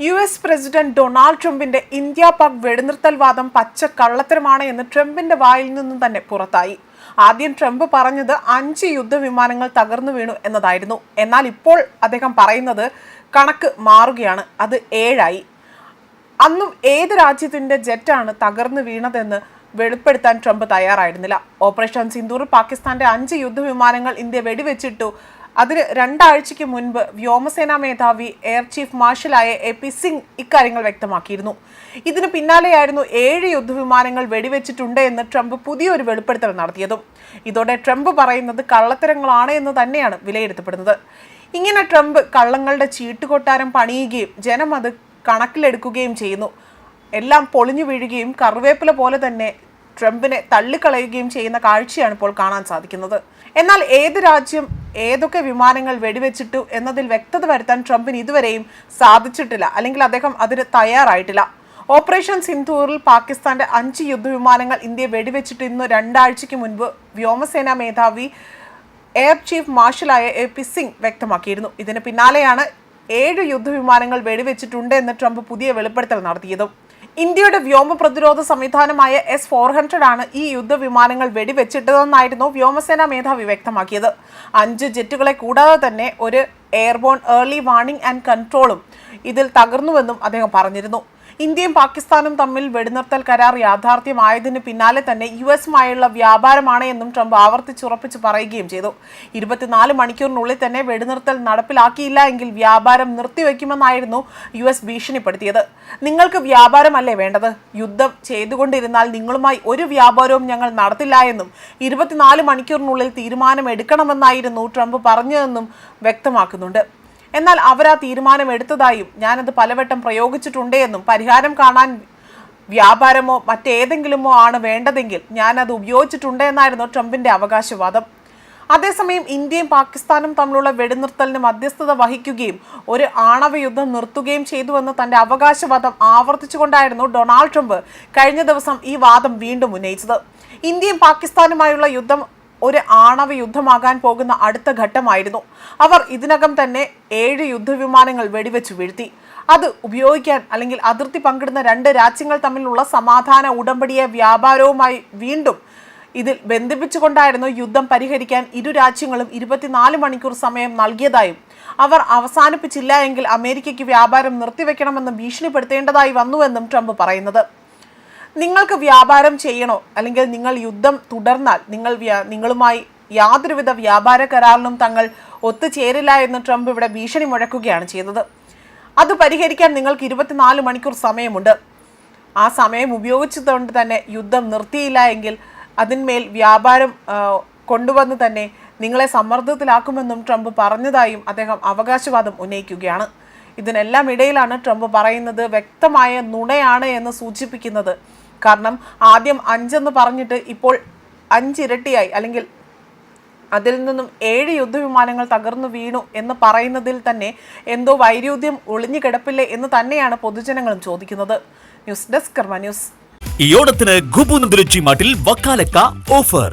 U S president Donald ട്രംപിന്റെ India Pak വെടിനിർത്തൽ വാദം പച്ച കള്ളത്തരമാണ് എന്ന് ട്രംപിന്റെ വായിൽ നിന്നും തന്നെ പുറത്തായി. ആദ്യം ട്രംപ് പറഞ്ഞത് അഞ്ച് യുദ്ധവിമാനങ്ങൾ തകർന്നു വീണു എന്നതായിരുന്നു. എന്നാൽ ഇപ്പോൾ അദ്ദേഹം പറയുന്നത് കണക്ക് മാറുകയാണ്. അത് ഏഴായി. അന്നും ഏത് രാജ്യത്തിന്റെ ജെറ്റാണ് തകർന്നു വീണതെന്ന് വെളിപ്പെടുത്താൻ ട്രംപ് തയ്യാറായിരുന്നില്ല. ഓപ്പറേഷൻ സിന്ദൂർ പാകിസ്ഥാന്റെ അഞ്ച് യുദ്ധവിമാനങ്ങൾ ഇന്ത്യ വെടിവെച്ചിട്ടു. അതിന് രണ്ടാഴ്ചയ്ക്ക് മുൻപ് വ്യോമസേനാ മേധാവി എയർ ചീഫ് മാർഷലായ എ പി സിംഗ് ഇക്കാര്യങ്ങൾ വ്യക്തമാക്കിയിരുന്നു. ഇതിന് പിന്നാലെയായിരുന്നു ഏഴ് യുദ്ധവിമാനങ്ങൾ വെടിവെച്ചിട്ടുണ്ട് എന്ന് ട്രംപ് പുതിയൊരു വെളിപ്പെടുത്തൽ നടത്തിയതും. ഇതോടെ ട്രംപ് പറയുന്നത് കള്ളത്തരങ്ങളാണ് എന്ന് തന്നെയാണ് വിലയിരുത്തപ്പെടുന്നത്. ഇങ്ങനെ ട്രംപ് കള്ളങ്ങളുടെ ചീട്ടുകൊട്ടാരം പണിയുകയും ജനം അത് കണക്കിലെടുക്കുകയും ചെയ്യുന്നു. എല്ലാം പൊളിഞ്ഞു വീഴുകയും കറുവേപ്പില പോലെ തന്നെ ട്രംപിനെ തള്ളിക്കളയുകയും ചെയ്യുന്ന കാഴ്ചയാണ് ഇപ്പോൾ കാണാൻ സാധിക്കുന്നത്. എന്നാൽ ഏത് രാജ്യം ഏതൊക്കെ വിമാനങ്ങൾ വെടിവെച്ചിട്ടു എന്നതിൽ വ്യക്തത വരുത്താൻ ട്രംപിന് ഇതുവരെയും സാധിച്ചിട്ടില്ല. അല്ലെങ്കിൽ അദ്ദേഹം അതിന് തയ്യാറായിട്ടില്ല. ഓപ്പറേഷൻ സിന്ധൂറിൽ പാകിസ്ഥാന്റെ അഞ്ച് യുദ്ധവിമാനങ്ങൾ ഇന്ത്യ വെടിവെച്ചിട്ട് ഇന്ന് രണ്ടാഴ്ചയ്ക്ക് മുൻപ് വ്യോമസേനാ മേധാവി എയർ ചീഫ് മാർഷലായ എ പി സിംഗ് വ്യക്തമാക്കിയിരുന്നു. ഇതിന് പിന്നാലെയാണ് ഏഴ് യുദ്ധവിമാനങ്ങൾ വെടിവെച്ചിട്ടുണ്ട് എന്ന് ട്രംപ് പുതിയ വെളിപ്പെടുത്തൽ നടത്തിയതും. ഇന്ത്യയുടെ വ്യോമ പ്രതിരോധ സംവിധാനമായ എസ് ഫോർ ഹൺഡ്രഡ് ആണ് ഈ യുദ്ധവിമാനങ്ങൾ വെടിവെച്ചിട്ടതെന്നായിരുന്നു വ്യോമസേനാ മേധാവി വ്യക്തമാക്കിയത്. അഞ്ച് ജെറ്റുകളെ കൂടാതെ തന്നെ ഒരു എയർബോൺ ഏർലി വാർണിംഗ് ആൻഡ് കൺട്രോളും ഇതിൽ തകർന്നുവെന്നും അദ്ദേഹം പറഞ്ഞിരുന്നു. ഇന്ത്യയും പാകിസ്ഥാനും തമ്മിൽ വെടിനിർത്തൽ കരാർ യാഥാർത്ഥ്യമായതിന് പിന്നാലെ തന്നെ യു എസുമായുള്ള വ്യാപാരമാണ് എന്നും ട്രംപ് ആവർത്തിച്ചുറപ്പിച്ച് പറയുകയും ചെയ്തു. ഇരുപത്തിനാല് മണിക്കൂറിനുള്ളിൽ തന്നെ വെടിനിർത്തൽ നടപ്പിലാക്കിയില്ല എങ്കിൽ വ്യാപാരം നിർത്തിവെക്കുമെന്നായിരുന്നു യു എസ് ഭീഷണിപ്പെടുത്തിയത്. നിങ്ങൾക്ക് വ്യാപാരമല്ലേ വേണ്ടത്? യുദ്ധം ചെയ്തുകൊണ്ടിരുന്നാൽ നിങ്ങളുമായി ഒരു വ്യാപാരവും ഞങ്ങൾ നടത്തില്ല എന്നും ഇരുപത്തിനാല് മണിക്കൂറിനുള്ളിൽ തീരുമാനം എടുക്കണമെന്നായിരുന്നു ട്രംപ് പറഞ്ഞതെന്നും വ്യക്തമാക്കുന്നുണ്ട്. എന്നാൽ അവരാ തീരുമാനം എടുത്തതായും ഞാനത് പലവട്ടം പ്രയോഗിച്ചിട്ടുണ്ട് എന്നും പരിഹാരം കാണാൻ വ്യാപാരമോ മറ്റേതെങ്കിലുമോ ആണ് വേണ്ടതെങ്കിൽ ഞാനത് ഉപയോഗിച്ചിട്ടുണ്ട് എന്നായിരുന്നു ട്രംപിന്റെ അവകാശവാദം. അതേസമയം ഇന്ത്യയും പാകിസ്ഥാനും തമ്മിലുള്ള വെടിനിർത്തലിന് മധ്യസ്ഥത വഹിക്കുകയും ഒരു ആണവ യുദ്ധം നിർത്തുകയും ചെയ്തുവെന്ന് തന്റെ അവകാശവാദം ആവർത്തിച്ചുകൊണ്ടായിരുന്നു ഡൊണാൾഡ് ട്രംപ് കഴിഞ്ഞ ദിവസം ഈ വാദം വീണ്ടും ഉന്നയിച്ചത്. ഇന്ത്യയും പാകിസ്ഥാനുമായുള്ള യുദ്ധം ഒരു ആണവ യുദ്ധമാകാൻ പോകുന്ന അടുത്ത ഘട്ടമായിരുന്നു. അവർ ഇതിനകം തന്നെ ഏഴ് യുദ്ധവിമാനങ്ങൾ വെടിവെച്ചു വീഴ്ത്തി. അത് ഉപയോഗിക്കാൻ അല്ലെങ്കിൽ അതിർത്തി പങ്കിടുന്ന രണ്ട് രാജ്യങ്ങൾ തമ്മിലുള്ള സമാധാന ഉടമ്പടിയെ വ്യാപാരവുമായി വീണ്ടും ഇതിൽ ബന്ധിപ്പിച്ചുകൊണ്ടായിരുന്നു യുദ്ധം പരിഹരിക്കാൻ ഇരു രാജ്യങ്ങളും ഇരുപത്തിനാല് മണിക്കൂർ സമയം നൽകിയതായും അവർ അവസാനിപ്പിച്ചില്ല എങ്കിൽ അമേരിക്കയ്ക്ക് വ്യാപാരം നിർത്തിവെക്കണമെന്നും ഭീഷണിപ്പെടുത്തേണ്ടതായി വന്നുവെന്നും ട്രംപ് പറയുന്നത്. നിങ്ങൾക്ക് വ്യാപാരം ചെയ്യണോ? അല്ലെങ്കിൽ നിങ്ങൾ യുദ്ധം തുടർന്നാൽ നിങ്ങൾ നിങ്ങളുമായി യാതൊരുവിധ വ്യാപാര കരാറിലും തങ്ങൾ ഒത്തുചേരില്ല എന്ന് ട്രംപ് ഇവിടെ ഭീഷണി മുഴക്കുകയാണ് ചെയ്തത്. അത് പരിഹരിക്കാൻ നിങ്ങൾക്ക് ഇരുപത്തിനാല് മണിക്കൂർ സമയമുണ്ട്. ആ സമയം ഉപയോഗിച്ചതുകൊണ്ട് തന്നെ യുദ്ധം നിർത്തിയില്ല എങ്കിൽ അതിന്മേൽ വ്യാപാരം കൊണ്ടുവന്ന് തന്നെ നിങ്ങളെ സമ്മർദ്ദത്തിലാക്കുമെന്നും ട്രംപ് പറഞ്ഞതായും അദ്ദേഹം അവകാശവാദം ഉന്നയിക്കുകയാണ്. ഇതിനെല്ലാം ഇടയിലാണ് ട്രംപ് പറയുന്നത് വ്യക്തമായ നുണയാണ് എന്ന് സൂചിപ്പിക്കുന്നത്. കാരണം ആദ്യം അഞ്ചെന്ന് പറഞ്ഞിട്ട് ഇപ്പോൾ അഞ്ചിരട്ടിയായി. അല്ലെങ്കിൽ അതിൽ നിന്നും ഏഴ് യുദ്ധവിമാനങ്ങൾ തകർന്നു വീണു എന്ന് പറയുന്നതിൽ തന്നെ എന്തോ വൈരുദ്ധ്യം ഒളിഞ്ഞു കിടപ്പില്ലേ എന്ന് തന്നെയാണ് പൊതുജനങ്ങളും ചോദിക്കുന്നത്. News desk Karma news. ഈ ഓണത്തിന് ഗുബുനന്ദുരുച്ചി മാട്ടിൽ വക്കാലക്ക ഓഫർ.